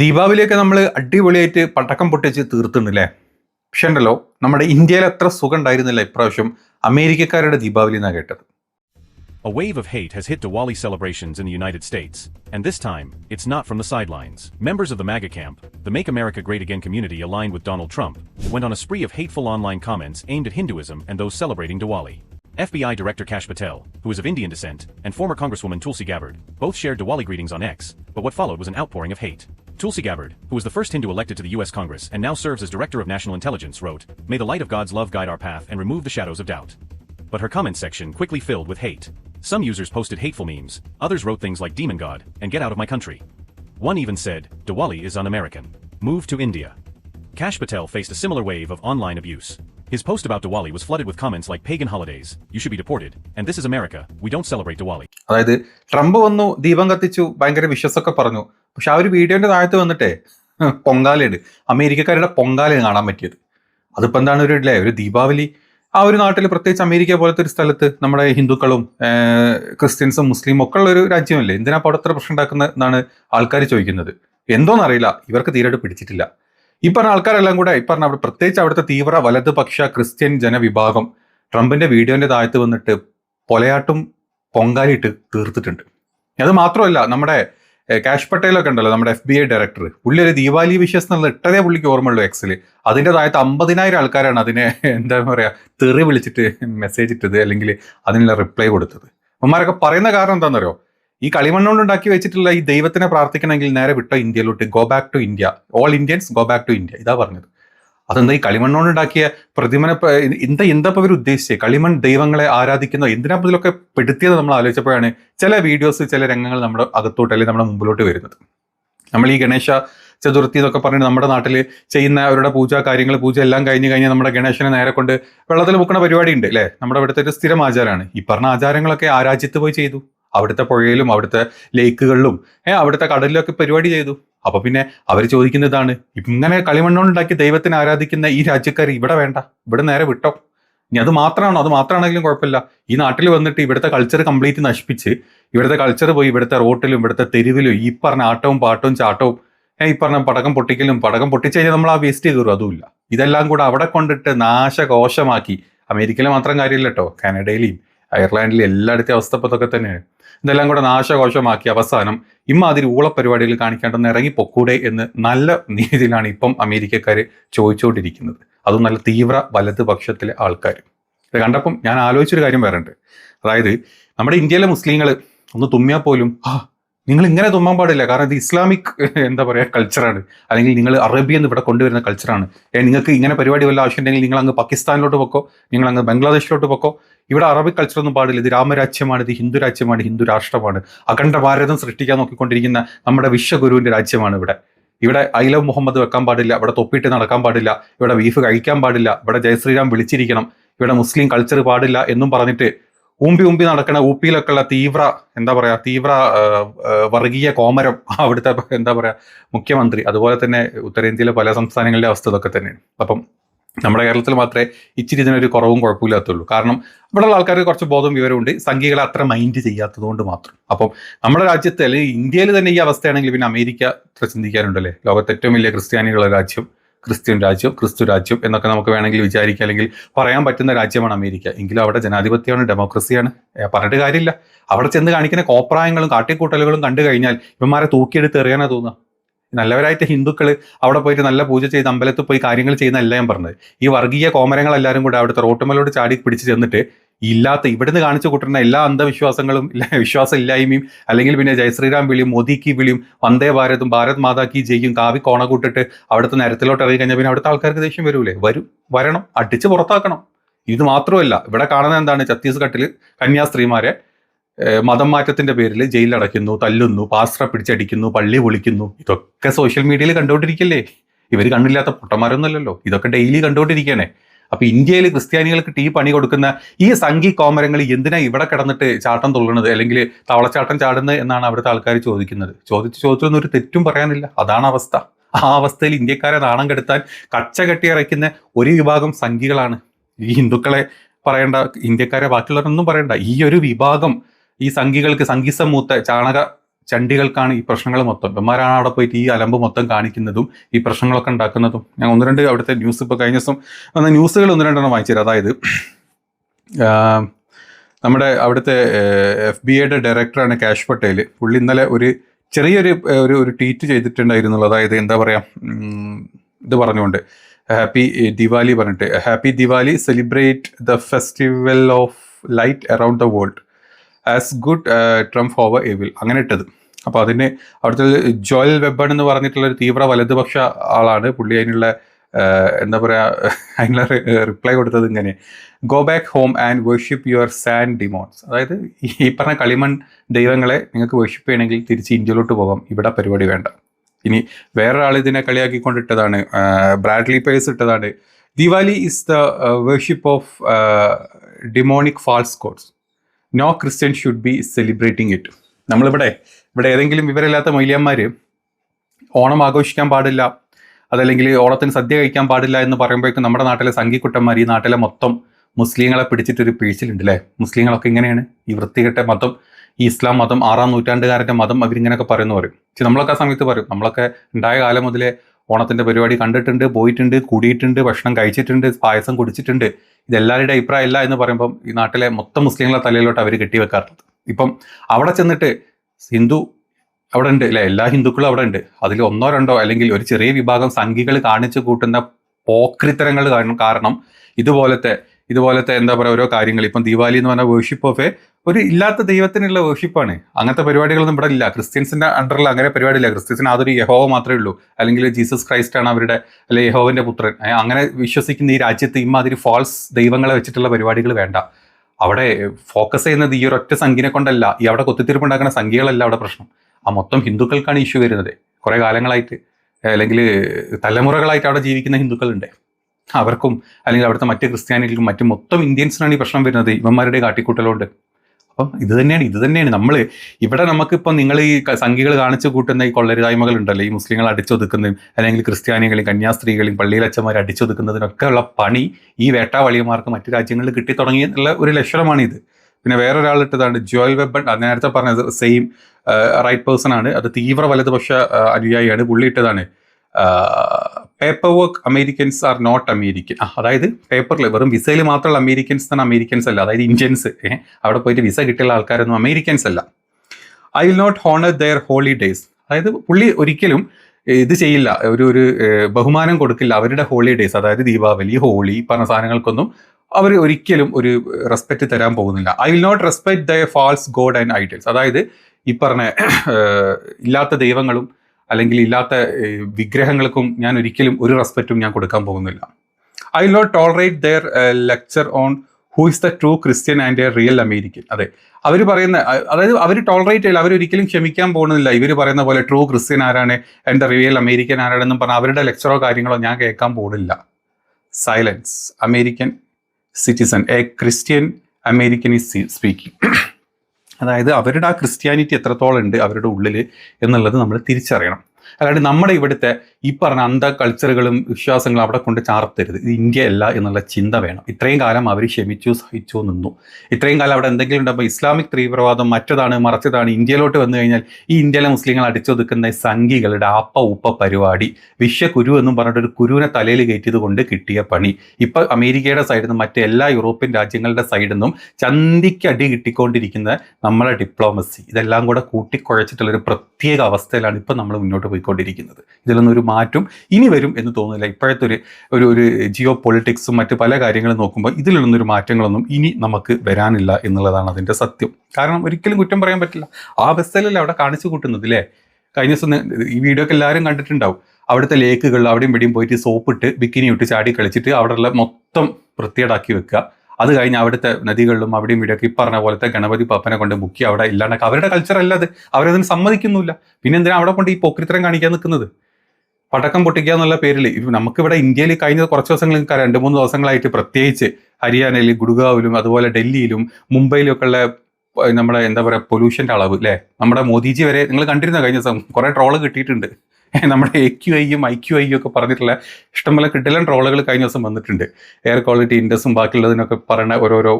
ദീപാവലിയൊക്കെ നമ്മൾ അടിപൊളിയായിട്ട് പടക്കം പൊട്ടിച്ച് തീർത്തുണ്ടല്ലേ പക്ഷെ ഉണ്ടല്ലോ നമ്മുടെ ഇന്ത്യയിൽ അത്ര സുഖം ഉണ്ടായിരുന്നില്ല ഇപ്രാവശ്യം അമേരിക്കക്കാരുടെ ദീപാവലി എന്നാണ് കേട്ടത് A wave of hate has hit Diwali celebrations in the United States, and this time, it's not from the sidelines. Members of the MAGA camp, the Make America Great Again community aligned with Donald Trump, went on a spree of hateful online comments aimed at Hinduism and those celebrating Diwali. FBI Director Kash Patel, who is of Indian descent, and former Congresswoman Tulsi Gabbard, both shared Diwali greetings on X, but what followed was an outpouring of hate. Tulsi Gabbard, who was the first Hindu elected to the U.S. Congress and now serves as Director of National Intelligence, wrote, May the light of God's love guide our path and remove the shadows of doubt. But her comment section quickly filled with hate. Some users posted hateful memes, others wrote things like Demon God and Get out of my country. One even said, Diwali is un American. Move to India. Kash Patel faced a similar wave of online abuse. His post about Diwali was flooded with comments like pagan holidays, you should be deported, and this is America, we don't celebrate Diwali. അതായത് Trump വന്നു ദീപം കത്തിച്ചു ഭയങ്കര വിശ്വസൊക്കെ പറഞ്ഞു പക്ഷെ ആ ഒരു വീഡിയോന്റെ താഴത്ത് വന്നിട്ട് പൊങ്കാലയുണ്ട്. അമേരിക്കക്കാരുടെ പൊങ്കാലയാണ് കാണാൻ പറ്റിയത്. അതിപ്പോ എന്താണ് ഒരു ഇല്ലേ ഒരു ദീപാവലി. ആ ഒരു നാട്ടിൽ പ്രത്യേകിച്ച് അമേരിക്ക പോലത്തെ ഒരു സ്ഥലത്ത് നമ്മുടെ ഹിന്ദുക്കളും ക്രിസ്ത്യൻസും മുസ്ലിം ഒക്കെ ഉള്ള ഒരു രാജ്യമല്ലേ? എന്തിനാ പടത്ര പ്രശ്നം ഉണ്ടാക്കുന്ന എന്നാണ് ആൾക്കാർ ചോദിക്കുന്നത്. എന്തോന്നറിയില്ല ഇവർക്ക് തീരെ പിടിച്ചിട്ടില്ല. ഈ പറഞ്ഞ ആൾക്കാരെല്ലാം കൂടെ ഈ പറഞ്ഞ അവിടെ പ്രത്യേകിച്ച് അവിടുത്തെ തീവ്ര വലതുപക്ഷ ക്രിസ്ത്യൻ ജനവിഭാഗം ട്രംപിന്റെ വീഡിയോന്റെ താഴത്ത് വന്നിട്ട് പൊലയാട്ടും പൊങ്കാലിട്ട് തീർത്തിട്ടുണ്ട്. അത് മാത്രമല്ല നമ്മുടെ കാഷ് പട്ടേലൊക്കെ ഉണ്ടല്ലോ നമ്മുടെ എഫ് ബി ഐ ഡയറക്ടർ പുള്ളി ഒരു ദീപാവലി വിഷസ് എന്നുള്ള ഇട്ടതേ പുള്ളിക്ക് ഓർമ്മയുള്ളൂ എക്സിൽ അതിന്റെ താഴത്ത് അമ്പതിനായിരം ആൾക്കാരാണ് അതിനെ എന്താ പറയുക തെറി വിളിച്ചിട്ട് മെസ്സേജ് ഇട്ടത് അല്ലെങ്കിൽ അതിനുള്ള റിപ്ലൈ കൊടുത്തത്. അമ്മമാരൊക്കെ പറയുന്ന കാരണം എന്താണെന്നറിയോ? ഈ കളിമണ്ണുകൊണ്ട് ഉണ്ടാക്കി വെച്ചിട്ടുള്ള ഈ ദൈവത്തിനെ പ്രാർത്ഥിക്കണമെങ്കിൽ നേരെ വിട്ടോ ഇന്ത്യയിലോട്ട്. Go back to India all Indians go back to India ഇതാ പറഞ്ഞത്. അതെന്താ ഈ കളിമണ്ണോണ്ടുണ്ടാക്കിയ പ്രതിമനെ എന്താ എന്താ ഇവർ ഉദ്ദേശിച്ചത് കളിമൺ ദൈവങ്ങളെ ആരാധിക്കുന്ന? എന്തിനാ ഇതിലൊക്കെ പെടുത്തിയത് നമ്മൾ ആലോചിച്ചപ്പോഴാണ് ചില വീഡിയോസ് ചില രംഗങ്ങൾ നമ്മുടെ അകത്തോട്ട് അല്ലെങ്കിൽ നമ്മുടെ മുമ്പിലോട്ട് വരുന്നത്. നമ്മൾ ഈ ഗണേശ ചതുർത്ഥി എന്നൊക്കെ പറഞ്ഞിട്ട് നമ്മുടെ നാട്ടിൽ ചെയ്യുന്ന അവരുടെ പൂജ കാര്യങ്ങൾ പൂജ എല്ലാം കഴിഞ്ഞ് കഴിഞ്ഞാൽ നമ്മുടെ ഗണേശനെ നേരെ കൊണ്ട് വെള്ളത്തിൽ മുക്കണ പരിപാടി ഉണ്ട് അല്ലേ? നമ്മുടെ ഇവിടുത്തെ ഒരു സ്ഥിരം ആചാരമാണ്. ഈ പറഞ്ഞ ആചാരങ്ങളൊക്കെ ആ രാജ്യത്ത് പോയി ചെയ്തു. അവിടുത്തെ പുഴയിലും അവിടുത്തെ ലേക്കുകളിലും ഏഹ് അവിടുത്തെ കടലിലൊക്കെ പരിപാടി ചെയ്തു. അപ്പൊ പിന്നെ അവർ ചോദിക്കുന്ന ഇതാണ് ഇങ്ങനെ കളിമണ്ണുണ്ടാക്കി ദൈവത്തിനെ ആരാധിക്കുന്ന ഈ രാജ്യക്കാർ ഇവിടെ വേണ്ട ഇവിടെ നേരെ വിട്ടോ? ഇനി അത് മാത്രമാണോ? അത് മാത്രമാണെങ്കിലും കുഴപ്പമില്ല. ഈ നാട്ടിൽ വന്നിട്ട് ഇവിടുത്തെ കൾച്ചർ കംപ്ലീറ്റ് നശിപ്പിച്ച് ഇവിടുത്തെ കൾച്ചർ പോയി ഇവിടുത്തെ റോട്ടിലും ഇവിടുത്തെ തെരുവിലും ഈ പറഞ്ഞ ആട്ടവും പാട്ടവും ചാട്ടവും ഈ പറഞ്ഞ പടക്കം പൊട്ടിക്കലും പടക്കം പൊട്ടിച്ചു കഴിഞ്ഞാൽ നമ്മൾ ആ വേസ്റ്റ് ചെയ്തു അതുമില്ല. ഇതെല്ലാം കൂടെ അവിടെ കൊണ്ടിട്ട് നാശകോശമാക്കി. അമേരിക്കയിലെ മാത്രം കാര്യമില്ല കേട്ടോ കാനഡയിലെയും അയർലാൻഡിലെയും എല്ലായിടത്തെയും അവസ്ഥ ഇപ്പോൾ ഇതൊക്കെ തന്നെയാണ്. ഇതെല്ലാം കൂടെ നാശകോശമാക്കി അവസാനം ഇമ്മാതിരി ഊളപ്പരിപാടികൾ കാണിക്കേണ്ടെന്ന് ഇറങ്ങി പൊക്കൂടെ എന്ന് നല്ല രീതിയിലാണ് ഇപ്പം അമേരിക്കക്കാർ ചോദിച്ചുകൊണ്ടിരിക്കുന്നത്. അതും നല്ല തീവ്ര വലതുപക്ഷത്തിലെ ആൾക്കാർ ഇത് കണ്ടപ്പം ഞാൻ ആലോചിച്ചൊരു കാര്യം വേറെ അതായത് നമ്മുടെ ഇന്ത്യയിലെ മുസ്ലിങ്ങൾ ഒന്ന് തുമ്മിയാൽ പോലും ആ നിങ്ങൾ ഇങ്ങനെ തുമ്മാൻ പാടില്ല. കാരണം ഇത് ഇസ്ലാമിക് എന്താ പറയുക കൾച്ചറാണ്. അല്ലെങ്കിൽ നിങ്ങൾ അറബി എന്ന് ഇവിടെ കൊണ്ടുവരുന്ന കൾച്ചറാണ്. നിങ്ങൾക്ക് ഇങ്ങനെ പരിപാടി വല്ല ആവശ്യമുണ്ടെങ്കിൽ നിങ്ങൾ അങ്ങ് പാകിസ്ഥാനിലോട്ട് പൊക്കോ? നിങ്ങൾ അങ്ങ് ബംഗ്ലാദേശിലോട്ട് പൊക്കോ? ഇവിടെ അറബിക് കൾച്ചർ ഒന്നും പാടില്ല. ഇത് രാമരാജ്യമാണ് ഇത് ഹിന്ദു രാജ്യമാണ് ഹിന്ദു രാഷ്ട്രമാണ്. അഖണ്ഡ ഭാരതം സൃഷ്ടിക്കാൻ നോക്കിക്കൊണ്ടിരിക്കുന്ന നമ്മുടെ വിശ്വഗുരുവിന്റെ രാജ്യമാണ് ഇവിടെ. ഇവിടെ ഐ ലവ് മുഹമ്മദ് വെക്കാൻ പാടില്ല ഇവിടെ തൊപ്പിയിട്ട് നടക്കാൻ പാടില്ല ഇവിടെ ബീഫ് കഴിക്കാൻ പാടില്ല ഇവിടെ ജയശ്രീരാം വിളിച്ചിരിക്കണം ഇവിടെ മുസ്ലിം കൾച്ചർ പാടില്ല എന്നും പറഞ്ഞിട്ട് ഊമ്പി ഊമ്പി നടക്കണ ഊപ്പിയിലൊക്കെ ഉള്ള തീവ്ര എന്താ പറയാ തീവ്ര വർഗീയ കോമരം അവിടുത്തെ എന്താ പറയാ മുഖ്യമന്ത്രി. അതുപോലെ തന്നെ ഉത്തരേന്ത്യയിലെ പല സംസ്ഥാനങ്ങളിലെ അവസ്ഥ ഇതൊക്കെ തന്നെയാണ്. അപ്പം നമ്മുടെ കേരളത്തിൽ മാത്രമേ ഇച്ചിരി ഇതിനൊരു കുറവും കുഴപ്പമില്ലാത്തുള്ളൂ. കാരണം ഇവിടെയുള്ള ആൾക്കാർക്ക് കുറച്ച് ബോധം വിവരമുണ്ട്. സംഖ്യകളെ അത്ര മൈൻഡ് ചെയ്യാത്തതുകൊണ്ട് മാത്രം. അപ്പം നമ്മുടെ രാജ്യത്ത് അല്ലെങ്കിൽ ഇന്ത്യയിൽ തന്നെ ഈ അവസ്ഥയാണെങ്കിൽ പിന്നെ അമേരിക്ക ചിന്തിക്കാനുണ്ടല്ലേ? ലോകത്തെ ഏറ്റവും വലിയ ക്രിസ്ത്യാനികളുടെ രാജ്യം ക്രിസ്ത്യൻ രാജ്യം ക്രിസ്തു രാജ്യം എന്നൊക്കെ നമുക്ക് വേണമെങ്കിൽ വിചാരിക്കാം. അല്ലെങ്കിൽ പറയാൻ പറ്റുന്ന രാജ്യമാണ് അമേരിക്ക. എങ്കിലും അവിടെ ജനാധിപത്യമാണ് ഡെമോക്രസിയാണ്. പറഞ്ഞിട്ട് കാര്യമില്ല. അവിടെ ചെന്ന് കാണിക്കുന്ന കോപ്രായങ്ങളും കാട്ടിക്കൂട്ടലുകളും കണ്ടു കഴിഞ്ഞാൽ ഇവന്മാരെ തൂക്കിയെടുത്ത് എറിയാനാ തോന്നുക. നല്ലവരായിട്ട് ഹിന്ദുക്കൾ അവിടെ പോയിട്ട് നല്ല പൂജ ചെയ്ത് അമ്പലത്തിൽ പോയി കാര്യങ്ങൾ ചെയ്യുന്നതല്ല ഞാൻ പറഞ്ഞത്. ഈ വർഗീയ കോമരങ്ങളെല്ലാവരും കൂടെ അവിടുത്തെ റോട്ടുമലോട് ചാടി പിടിച്ച് ചെന്നിട്ട് ഇല്ലാത്ത ഇവിടുന്ന് കാണിച്ചു കൂട്ടുന്ന എല്ലാ അന്ധവിശ്വാസങ്ങളും ഇല്ല വിശ്വാസം ഇല്ലായ്മയും അല്ലെങ്കിൽ പിന്നെ ജയശ്രീറാം വിളിയും മോദിക്ക് വിളിയും വന്ദേ ഭാരതും ഭാരത് മാതാ കി ജയ്യും കാവി കോണ കൂട്ടിട്ട് അവിടുത്തെ നിരത്തിലോട്ട് ഇറങ്ങി കഴിഞ്ഞാൽ പിന്നെ അവിടുത്തെ ആൾക്കാർക്ക് ദേഷ്യം വരൂലേ? വരും വരണം അടിച്ച് പുറത്താക്കണം. ഇത് മാത്രമല്ല ഇവിടെ കാണുന്നത് എന്താണ്? ഛത്തീസ്ഗഡിൽ കന്യാസ്ത്രീമാരെ മതം മാറ്റത്തിന്റെ പേരിൽ ജയിലിലടയ്ക്കുന്നു തല്ലുന്നു പാസ്ത്ര പിടിച്ചടിക്കുന്നു പള്ളി പൊളിക്കുന്നു. ഇതൊക്കെ സോഷ്യൽ മീഡിയയിൽ കണ്ടുകൊണ്ടിരിക്കല്ലേ? ഇവർ കണ്ണില്ലാത്ത പൊട്ടന്മാരൊന്നുമല്ലല്ലോ. ഇതൊക്കെ ഡെയിലി കണ്ടുകൊണ്ടിരിക്കുകയാണ് അപ്പൊ ഇന്ത്യയിൽ ക്രിസ്ത്യാനികൾക്ക് ടീ പണി കൊടുക്കുന്ന ഈ സംഘി കോമരങ്ങൾ എന്തിനാ ഇവിടെ കിടന്നിട്ട് ചാട്ടം തുള്ളണത്? അല്ലെങ്കിൽ തവളച്ചാട്ടം ചാടുന്നത് എന്നാണ് അവിടുത്തെ ആൾക്കാർ ചോദിക്കുന്നത്. ചോദിച്ച് ചോദിച്ചൊന്നും ഒരു തെറ്റും പറയാനില്ല. അതാണ് അവസ്ഥ. ആ അവസ്ഥയിൽ ഇന്ത്യക്കാരെ നാണം കെടുത്താൻ കച്ച കെട്ടി ഒരു വിഭാഗം സംഘികളാണ്. ഈ ഹിന്ദുക്കളെ പറയേണ്ട ഇന്ത്യക്കാരെ ബാക്കിയുള്ളവരൊന്നും പറയണ്ട. ഈ ഒരു വിഭാഗം ഈ സംഘികൾക്ക് സംഘിസം മൂത്ത ചാണക ചണ്ടികൾക്കാണ് ഈ പ്രശ്നങ്ങൾ മൊത്തം. ഇവന്മാരാണ് അവിടെ പോയിട്ട് ഈ അലമ്പ് മൊത്തം കാണിക്കുന്നതും ഈ പ്രശ്നങ്ങളൊക്കെ ഉണ്ടാക്കുന്നതും. ഞാൻ ഒന്ന് രണ്ട് അവിടുത്തെ ന്യൂസ് ഇപ്പോൾ കഴിഞ്ഞ ദിവസം വന്ന ന്യൂസുകൾ ഒന്ന് രണ്ടെണ്ണം വായിച്ചു അതായത് നമ്മുടെ അവിടുത്തെ എഫ് ബി ഐയുടെ ഡയറക്ടറാണ് കാഷ് പട്ടേൽ പുള്ളി ഇന്നലെ ഒരു ചെറിയൊരു ഒരു ഒരു ട്വീറ്റ് ചെയ്തിട്ടുണ്ടായിരുന്നു. അതായത് എന്താ പറയുക ഇത് പറഞ്ഞുകൊണ്ട് ഹാപ്പി ദിവാലി പറഞ്ഞിട്ട് happy Diwali celebrate the festival of light around the world. As good triumph over evil അങ്ങനെ ഇട്ടത്. അപ്പോൾ അതിന് അവിടുത്തെ ജോയൽ വെബൺ എന്ന് പറഞ്ഞിട്ടുള്ള ഒരു തീവ്ര വലതുപക്ഷ ആളാണ്. പുള്ളി അതിനുള്ള എന്താ പറയുക അതിനുള്ള റിപ്ലൈ കൊടുത്തത് ഇങ്ങനെ. Go back home and worship your sand demons അതായത് ഈ പറഞ്ഞ കളിമൺ ദൈവങ്ങളെ നിങ്ങൾക്ക് വർഷിപ്പ് ചെയ്യണമെങ്കിൽ തിരിച്ച് ഇന്ത്യയിലോട്ട് പോകാം ഇവിടെ പരിപാടി വേണ്ട. ഇനി വേറൊരാൾ ഇതിനെ കളിയാക്കിക്കൊണ്ടിട്ടതാണ് ബ്രാഡ്ലി പേഴ്സ് ഇട്ടതാണ്. Diwali is the worship of demonic false gods no Christian should be celebrating it നമ്മളിവിടെ ഇവിടെ ഏതെങ്കിലും വിവരമില്ലാത്ത മൈലിയന്മാർ ഓണം ആഘോഷിക്കാൻ പാടില്ല അതല്ലെങ്കിൽ ഓണത്തിന് സദ്യ കഴിക്കാൻ പാടില്ല എന്ന് പറയുമ്പോഴേക്കും നമ്മുടെ നാട്ടിലെ സംഘിക്കുട്ടന്മാർ ഈ നാട്ടിലെ മൊത്തം മുസ്ലിങ്ങളെ പിടിച്ചിട്ടൊരു പിഴിച്ചിലുണ്ട് അല്ലേ മുസ്ലിങ്ങളൊക്കെ ഇങ്ങനെയാണ്? ഈ വൃത്തികെട്ട മതം ഈ ഇസ്ലാം മതം ആറാം നൂറ്റാണ്ടുകാരന്റെ മതം അവരിങ്ങനെയൊക്കെ പറയുന്നു പറയും. പക്ഷെ നമ്മളൊക്കെ ആ സമയത്ത് പറയും നമ്മളൊക്കെ ഉണ്ടായ കാലം മുതലേ ഓണത്തിന്റെ പരിപാടി കണ്ടിട്ടുണ്ട് പോയിട്ടുണ്ട് കൂടിയിട്ടുണ്ട് ഭക്ഷണം കഴിച്ചിട്ടുണ്ട് പായസം കുടിച്ചിട്ടുണ്ട്. ഇതെല്ലാവരുടെ അഭിപ്രായമല്ല എന്ന് പറയുമ്പം ഈ നാട്ടിലെ മൊത്തം മുസ്ലിങ്ങളെ തലയിലോട്ട് അവർ കെട്ടിവെക്കാറുള്ളത് ഇപ്പം അവിടെ ചെന്നിട്ട് ഹിന്ദു അവിടെ ഉണ്ട് അല്ലെ? എല്ലാ ഹിന്ദുക്കളും അവിടെ ഉണ്ട്. അതിൽ ഒന്നോ രണ്ടോ അല്ലെങ്കിൽ ഒരു ചെറിയ വിഭാഗം സംഘികൾ കാണിച്ചു കൂട്ടുന്ന പോക്രിത്തരങ്ങൾ കാരണം ഇതുപോലത്തെ ഇതുപോലത്തെ എന്താ പറയുക ഓരോ കാര്യങ്ങൾ. ഇപ്പം ദീപാവലി എന്ന് പറഞ്ഞാൽ വേർഷിപ്പ് ഓഫ് എ ഒരു ഇല്ലാത്ത ദൈവത്തിനുള്ള വേർഷിപ്പാണ് അങ്ങനത്തെ പരിപാടികളൊന്നും ഇവിടെ ഇല്ല. ക്രിസ്ത്യൻസിന്റെ അണ്ടറിൽ അങ്ങനെ പരിപാടിയില്ല. ക്രിസ്ത്യൻസിന് അതൊരു യഹോവ മാത്രമേ ഉള്ളൂ. അല്ലെങ്കിൽ ജീസസ് ക്രൈസ്റ്റ് ആണ് അവരുടെ അല്ലെ യഹോവന്റെ പുത്രൻ. അങ്ങനെ വിശ്വസിക്കുന്ന ഈ രാജ്യത്ത് ഇമാതിരി ഫോൾസ് ദൈവങ്ങളെ വെച്ചിട്ടുള്ള പരിപാടികൾ വേണ്ട. അവിടെ ഫോക്കസ് ചെയ്യുന്നത് ഈ ഒരൊറ്റ സംഖ്യനെ കൊണ്ടല്ല. ഈ അവിടെ കൊത്തിത്തിരിപ്പുണ്ടാക്കുന്ന സംഖ്യകളല്ല അവിടെ പ്രശ്നം. ആ മൊത്തം ഹിന്ദുക്കൾക്കാണ് ഇഷ്യൂ വരുന്നത്. കുറേ കാലങ്ങളായിട്ട് അല്ലെങ്കിൽ തലമുറകളായിട്ട് അവിടെ ജീവിക്കുന്ന ഹിന്ദുക്കളുണ്ട്. അവർക്കും അല്ലെങ്കിൽ അവിടുത്തെ മറ്റ് ക്രിസ്ത്യാനികൾക്കും മറ്റു മൊത്തം ഇന്ത്യൻസിനാണ് ഈ പ്രശ്നം വരുന്നത്. ഇവന്മാരുടെ കാട്ടിക്കൂട്ടലുണ്ട് അപ്പം ഇത് തന്നെയാണ് ഇത് തന്നെയാണ്. നമ്മൾ ഇവിടെ നമുക്കിപ്പോൾ നിങ്ങൾ ഈ സംഖ്യകൾ കാണിച്ചു കൂട്ടുന്ന ഈ കൊള്ളരുതായ്മകൾ ഉണ്ടല്ലോ ഈ മുസ്ലിങ്ങൾ അടിച്ചൊതുക്കുന്നതും അല്ലെങ്കിൽ ക്രിസ്ത്യാനികളെയും കന്യാസ്ത്രീകളെയും പള്ളിയിലച്ചന്മാർ അടിച്ചൊതുക്കുന്നതിനൊക്കെ ഉള്ള പണി ഈ വേട്ടാവളിയന്മാർക്ക് മറ്റു രാജ്യങ്ങളിൽ കിട്ടി തുടങ്ങിയെന്നുള്ള ഒരു ലക്ഷണമാണിത് പിന്നെ വേറൊരാൾ ഇട്ടതാണ് ജോയൽ വെബൺ നേരത്തെ പറഞ്ഞത് സെയിം റൈറ്റ് പേഴ്സൺ ആണ്. അത് തീവ്ര വലതുപക്ഷ അനുയായിയാണ്. പുള്ളി ഇട്ടതാണ്. Paper work Americans are not American അതായത് പേപ്പറിൽ വെറും വിസയിൽ മാത്രമുള്ള അമേരിക്കൻസ് തന്നെ അമേരിക്കൻസ് അല്ല. അതായത് ഇന്ത്യൻസ് അവിടെ പോയിട്ട് വിസ കിട്ടിയുള്ള ആൾക്കാരൊന്നും അമേരിക്കൻസ് അല്ല. I will not honour their holidays അതായത് പുള്ളി ഒരിക്കലും ഇത് ചെയ്യില്ല. ഒരു ഒരു ബഹുമാനം കൊടുക്കില്ല അവരുടെ ഹോളിഡേയ്സ് അതായത് ദീപാവലി ഹോളി പറഞ്ഞ സാധനങ്ങൾക്കൊന്നും അവർ ഒരിക്കലും ഒരു റെസ്പെക്റ്റ് തരാൻ പോകുന്നില്ല. I will not respect the false god and idols അതായത് ഈ പറഞ്ഞ ഇല്ലാത്ത ദൈവങ്ങളും അല്ലെങ്കിൽ ഇല്ലാത്ത വിഗ്രഹങ്ങൾക്കും ഞാൻ ഒരിക്കലും ഒരു റെസ്പെക്റ്റും ഞാൻ കൊടുക്കാൻ പോകുന്നില്ല. I not tolerate their lecture on who is the true Christian and a real American. അതെ അവർ പറയുന്ന അതായത് അവർ ടോളറേറ്റ് ചെയ്യില്ല അവർ ഒരിക്കലും ക്ഷമിക്കാൻ പോകുന്നില്ല. ഇവർ പറയുന്ന പോലെ ട്രൂ ക്രിസ്ത്യൻ ആരാണ് എന്റെ റിയൽ അമേരിക്കൻ ആരാണെന്നും പറഞ്ഞാൽ അവരുടെ ലെക്ചറോ കാര്യങ്ങളോ ഞാൻ കേൾക്കാൻ പോകുന്നില്ല. Silence American citizen a Christian American is speaking അതായത് അവരുടെ ആ ക്രിസ്ത്യാനിറ്റി എത്രത്തോളം ഉണ്ട് അവരുടെ ഉള്ളിൽ എന്നുള്ളത് നമ്മൾ തിരിച്ചറിയണം. അല്ലാണ്ട് നമ്മുടെ ഇവിടുത്തെ ഈ പറഞ്ഞ അന്ധ കൾച്ചറുകളും വിശ്വാസങ്ങളും അവിടെ കൊണ്ട് ചാർത്തരുത്. ഇത് ഇന്ത്യ അല്ല എന്നുള്ള ചിന്ത വേണം. ഇത്രയും കാലം അവർ ക്ഷമിച്ചു സഹിച്ചു നിന്നു. ഇത്രയും കാലം അവിടെ എന്തെങ്കിലും ഉണ്ടാകുമ്പോൾ ഇസ്ലാമിക് തീവ്രവാദം മറ്റതാണ് മറിച്ചതാണ് ഇന്ത്യയിലോട്ട് വന്നു കഴിഞ്ഞാൽ ഈ ഇന്ത്യയിലെ മുസ്ലിങ്ങൾ അടിച്ചൊതുക്കുന്ന സംഘികളുടെ ആപ്പ ഉപ്പ പരിപാടി വിശ്വകുരു എന്നും പറഞ്ഞിട്ട് ഒരു കുരുവിനെ തലയിൽ കയറ്റിയത് കൊണ്ട് കിട്ടിയ പണി. ഇപ്പൊ അമേരിക്കയുടെ സൈഡിൽ നിന്നും മറ്റ് എല്ലാ യൂറോപ്യൻ രാജ്യങ്ങളുടെ സൈഡിൽ നിന്നും ചന്തിക്ക് അടി കിട്ടിക്കൊണ്ടിരിക്കുന്ന നമ്മളെ ഡിപ്ലോമസി ഇതെല്ലാം കൂടെ കൂട്ടിക്കുഴച്ചിട്ടുള്ള ഒരു പ്രത്യേക അവസ്ഥയിലാണ് ഇപ്പം നമ്മൾ മുന്നോട്ട് പോയിക്കൊണ്ടിരിക്കുന്നത്. ഇതിലൊന്നും ഒരു മാറ്റം ഇനി വരും എന്ന് തോന്നുന്നില്ല. ഇപ്പോഴത്തെ ഒരു ഒരു ഒരു ജിയോ പൊളിറ്റിക്സും മറ്റ് പല കാര്യങ്ങളും നോക്കുമ്പോൾ ഇതിലൊന്നും ഒരു മാറ്റങ്ങളൊന്നും ഇനി നമുക്ക് വരാനില്ല എന്നുള്ളതാണ് അതിന്റെ സത്യം. കാരണം ഒരിക്കലും കുറ്റം പറയാൻ പറ്റില്ല. ആ അവസ്ഥയിലല്ലേ അവിടെ കാണിച്ചു കൂട്ടുന്നത് അല്ലേ കഴിഞ്ഞ ദിവസം ഈ വീഡിയോ ഒക്കെ എല്ലാവരും കണ്ടിട്ടുണ്ടാവും. അവിടുത്തെ ലേക്കുകളിൽ അവിടെയും ഇവിടെയും പോയിട്ട് സോപ്പിട്ട് ബിക്കിനി ഇട്ട് ചാടി കളിച്ചിട്ട് അവിടെയുള്ള മൊത്തം വൃത്തിയേടാക്കി വെക്കുക. അത് കഴിഞ്ഞ് അവിടുത്തെ നദികളിലും അവിടെയും ഇവിടെയൊക്കെ ഈ പറഞ്ഞ പോലത്തെ ഗണപതി പപ്പനെ കൊണ്ട് മുക്കി അവിടെ ഇല്ലാണ്ടൊക്കെ അവരുടെ കൾച്ചർ അല്ല അത്. അവരതിന് സമ്മതിക്കുന്നില്ല പിന്നെ എന്തിനാ അവിടെ കൊണ്ട് ഈ പോക്രിത്തരം കാണിക്കാൻ നിൽക്കുന്നത്? പടക്കം പൊട്ടിക്കുക എന്നുള്ള പേരിൽ നമുക്കിവിടെ ഇന്ത്യയിൽ കഴിഞ്ഞ കുറച്ച് ദിവസങ്ങളിൽ രണ്ട് മൂന്ന് ദിവസങ്ങളായിട്ട് പ്രത്യേകിച്ച് ഹരിയാനയിൽ ഗുഡ്ഗാവിലും അതുപോലെ ഡൽഹിയിലും മുംബൈയിലും ഒക്കെ ഉള്ള നമ്മുടെ എന്താ പറയുക പൊല്യൂഷന്റെ അളവ് അല്ലേ നമ്മുടെ മോദിജി വരെ നിങ്ങൾ കണ്ടിരുന്ന കഴിഞ്ഞ ദിവസം? കുറേ ട്രോൾ കിട്ടിയിട്ടുണ്ട്. നമ്മുടെ എ ക്യു ഐയും ഐ ക്യു ഐയും ഒക്കെ പറഞ്ഞിട്ടുള്ള ഇഷ്ടംപോലെ കിട്ടില്ല ട്രോളുകൾ കഴിഞ്ഞ ദിവസം വന്നിട്ടുണ്ട്. എയർ ക്വാളിറ്റി ഇൻഡസും ബാക്കിയുള്ളതിനൊക്കെ പറയുന്ന ഓരോരോ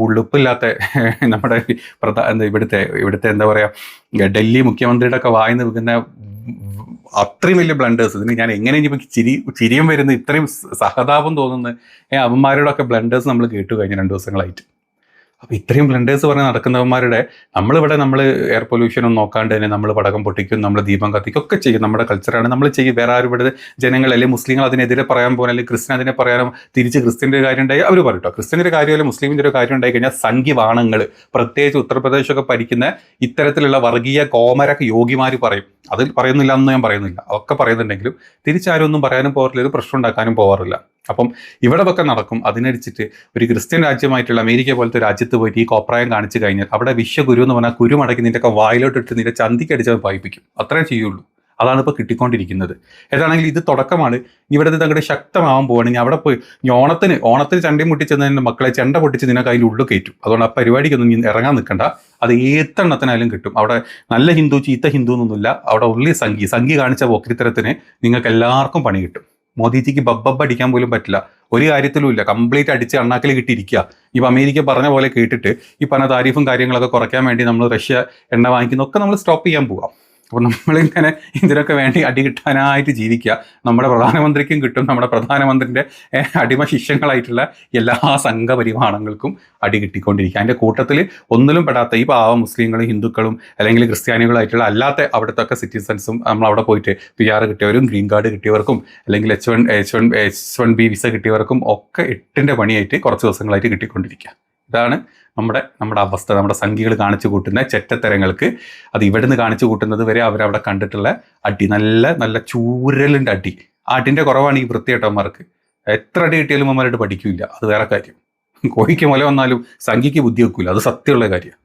ഉളുപ്പില്ലാത്ത നമ്മുടെ പ്രധാ എന്താ ഇവിടുത്തെ ഇവിടുത്തെ എന്താ പറയുക ഡൽഹി മുഖ്യമന്ത്രിയുടെ ഒക്കെ വായിന്ന് വെക്കുന്ന അത്രയും വലിയ ബ്ലണ്ടേഴ്സ് ഇതിന് ഞാൻ എങ്ങനെ ഇനിയിപ്പോൾ ചിരി ചിരിയും വരുന്ന ഇത്രയും സഹതാപം തോന്നുന്നു. ഒക്കെ ബ്ലണ്ടേഴ്സ് നമ്മൾ കേട്ടു കഴിഞ്ഞ രണ്ട് ദിവസങ്ങളായിട്ട്. അപ്പോൾ ഇത്രയും ബ്ലണ്ടേഴ്സ് പറഞ്ഞ് നടക്കുന്നവന്മാരുടെ നമ്മളിവിടെ നമ്മൾ എയർ പൊല്യൂഷനും നോക്കാണ്ട് തന്നെ നമ്മൾ പടകം പൊട്ടിക്കും നമ്മൾ ദീപം കത്തിക്കും ഒക്കെ ചെയ്യും. നമ്മുടെ കൾച്ചറാണ് നമ്മൾ ചെയ്യും. വേറെ ആരും ഇവിടെ ജനങ്ങൾ അല്ലെങ്കിൽ മുസ്ലിങ്ങൾ അതിനെതിരെ പറയാൻ പോകാൻ അല്ലെങ്കിൽ ക്രിസ്ത്യൻ അതിനെ പറയാനും തിരിച്ച് ക്രിസ്ത്യന്റെ കാര്യം ഉണ്ടായി അവർ പറയട്ടോ ക്രിസ്ത്യന്റെ കാര്യം അല്ലെങ്കിൽ മുസ്ലിമിന്റെ ഒരു കാര്യം ഉണ്ടായി കഴിഞ്ഞാൽ സംഖ്യവാണങ്ങൾ പ്രത്യേകിച്ച് ഉത്തർപ്രദേശൊക്കെ പഠിക്കുന്ന ഇത്തരത്തിലുള്ള വർഗീയ കോമരക യോഗിമാർ പറയും. അതിൽ പറയുന്നില്ല എന്ന് ഞാൻ പറയുന്നില്ല. ഒക്കെ പറയുന്നുണ്ടെങ്കിലും തിരിച്ചാരും ഒന്നും പറയാനും പോകാറില്ല. ഒരു പ്രശ്നം ഉണ്ടാക്കാനും പോകാറില്ല. അപ്പം ഇവിടെ ഒക്കെ നടക്കും. അതിനടിച്ചിട്ട് ഒരു ക്രിസ്ത്യൻ രാജ്യമായിട്ടുള്ള അമേരിക്ക പോലത്തെ രാജ്യത്ത് പോയിട്ട് ഈ കോപ്രായം കാണിച്ചു കഴിഞ്ഞാൽ അവിടെ വിശ്വഗുരു എന്ന് പറഞ്ഞാൽ കുരു മടക്കി നിന്റെ ഒക്കെ വായിലോട്ട് ഇട്ട് നിന്റെ ചന്തിക്ക് അടിച്ചത് വായിപ്പിക്കും അത്രേ ചെയ്യുള്ളൂ. അതാണ് ഇപ്പോൾ കിട്ടിക്കൊണ്ടിരിക്കുന്നത്. ഏതാണെങ്കിൽ ഇത് തുടക്കമാണ്. ഇവിടെ ഇത് അങ്ങോട്ട് ശക്തമാവാൻ പോവുകയാണെങ്കിൽ അവിടെ പോയി ഓണത്തിന് ഓണത്തിന് ചണ്ടി മുട്ടിച്ചെന്നതിന്റെ മക്കളെ ചെണ്ട പൊട്ടിച്ച് നിനക്ക് കയ്യിൽ ഉള്ളു കയറ്റും. അതുകൊണ്ട് ആ പരിപാടിക്കൊന്നും ഇറങ്ങാൻ നിൽക്കണ്ട. അത് ഏത്തെണ്ണത്തിനായാലും കിട്ടും. അവിടെ നല്ല ഹിന്ദു ചീത്ത ഹിന്ദു എന്നൊന്നുമില്ല. അവിടെ ഉള്ളി സംഘി സംഘി കാണിച്ച പോക്രിത്തരത്തിന് നിങ്ങൾക്ക് എല്ലാവർക്കും പണി കിട്ടും. മോദിജിക്ക് ബബ്ബബ് അടിക്കാൻ പോലും പറ്റില്ല. ഒരു കാര്യത്തിലും ഇല്ല. കംപ്ലീറ്റ് അടിച്ച് അണ്ണാക്കിൽ കിട്ടിയിരിക്കുക ഇപ്പം അമേരിക്ക പറഞ്ഞ പോലെ കേട്ടിട്ട് ഈ പറഞ്ഞ താരിഫും കാര്യങ്ങളൊക്കെ കുറയ്ക്കാൻ വേണ്ടി നമ്മൾ റഷ്യ എണ്ണ വാങ്ങിക്കുന്നൊക്കെ നമ്മൾ സ്റ്റോപ്പ് ചെയ്യാൻ പോവാം. അപ്പോൾ നമ്മളിങ്ങനെ ഇതിനൊക്കെ വേണ്ടി അടി കിട്ടാനായിട്ട് ജീവിക്കുക. നമ്മുടെ പ്രധാനമന്ത്രിക്കും കിട്ടും. നമ്മുടെ പ്രധാനമന്ത്രിന്റെ അടിമ ശിഷ്യങ്ങളായിട്ടുള്ള എല്ലാ സംഘപരിവാണങ്ങൾക്കും അടി കിട്ടിക്കൊണ്ടിരിക്കുക. അതിന്റെ കൂട്ടത്തിൽ ഒന്നിലും പെടാത്ത ഈ പാവ മുസ്ലിങ്ങളും ഹിന്ദുക്കളും അല്ലെങ്കിൽ ക്രിസ്ത്യാനികളായിട്ടുള്ള അല്ലാത്ത അവിടുത്തെ സിറ്റിസൺസും നമ്മൾ അവിടെ പോയിട്ട് പി ആർ കിട്ടിയവരും ഗ്രീൻ കാർഡ് കിട്ടിയവർക്കും അല്ലെങ്കിൽ H one H one H one B visa കിട്ടിയവർക്കും ഒക്കെ എട്ടിന്റെ പണിയായിട്ട് കുറച്ച് ദിവസങ്ങളായിട്ട് കിട്ടിക്കൊണ്ടിരിക്കുക. ഇതാണ് നമ്മുടെ നമ്മുടെ അവസ്ഥ നമ്മുടെ സംഖ്യകൾ കാണിച്ചു കൂട്ടുന്ന ചെറ്റത്തരങ്ങൾക്ക്. അത് ഇവിടുന്ന് കാണിച്ചു കൂട്ടുന്നത് വരെ അവരവിടെ കണ്ടിട്ടുള്ള അടി നല്ല നല്ല ചൂരലിന്റെ അടി. അടിന്റെ കുറവാണ് ഈ വൃത്തിയേട്ടന്മാർക്ക് എത്ര അടി കിട്ടിയാലും അവന്മാരായിട്ട് പഠിക്കില്ല. അത് വേറെ കാര്യം. കോഴിക്ക് മുല വന്നാലും സംഖ്യയ്ക്ക് ബുദ്ധി വെക്കില്ല. അത് സത്യമുള്ള കാര്യമാണ്